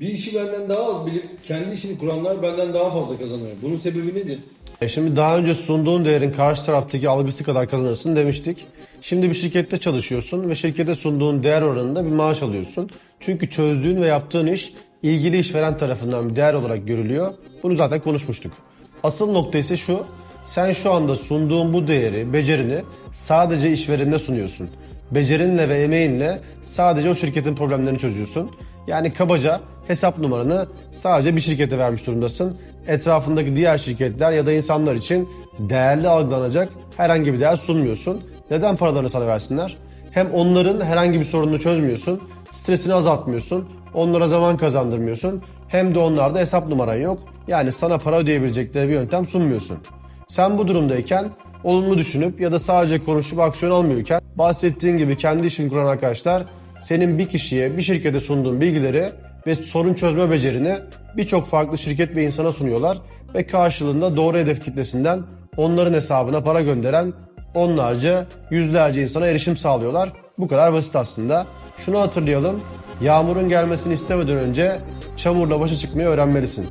Bir işi benden daha az bilip kendi işini kuranlar benden daha fazla kazanıyor. Bunun sebebi nedir? E şimdi daha önce sunduğun değerin karşı taraftaki algısı kadar kazanırsın demiştik. Şimdi bir şirkette çalışıyorsun ve şirkete sunduğun değer oranında bir maaş alıyorsun. Çünkü çözdüğün ve yaptığın iş ilgili işveren tarafından bir değer olarak görülüyor. Bunu zaten konuşmuştuk. Asıl nokta ise şu. Sen şu anda sunduğun bu değeri, becerini sadece işverenine sunuyorsun. Becerinle ve emeğinle sadece o şirketin problemlerini çözüyorsun. Yani kabaca hesap numaranı sadece bir şirkete vermiş durumdasın. Etrafındaki diğer şirketler ya da insanlar için değerli algılanacak herhangi bir değer sunmuyorsun. Neden paralarını sana versinler? Hem onların herhangi bir sorununu çözmüyorsun, stresini azaltmıyorsun, onlara zaman kazandırmıyorsun. Hem de onlarda hesap numaran yok. Yani sana para ödeyebilecekleri bir yöntem sunmuyorsun. Sen bu durumdayken olumlu düşünüp ya da sadece konuşup aksiyon almıyorken bahsettiğin gibi kendi işini kuran arkadaşlar senin bir kişiye, bir şirkete sunduğun bilgileri ve sorun çözme becerini birçok farklı şirket ve insana sunuyorlar ve karşılığında doğru hedef kitlesinden onların hesabına para gönderen onlarca, yüzlerce insana erişim sağlıyorlar. Bu kadar basit aslında. Şunu hatırlayalım. Yağmurun gelmesini istemeden önce çamurla başa çıkmayı öğrenmelisin.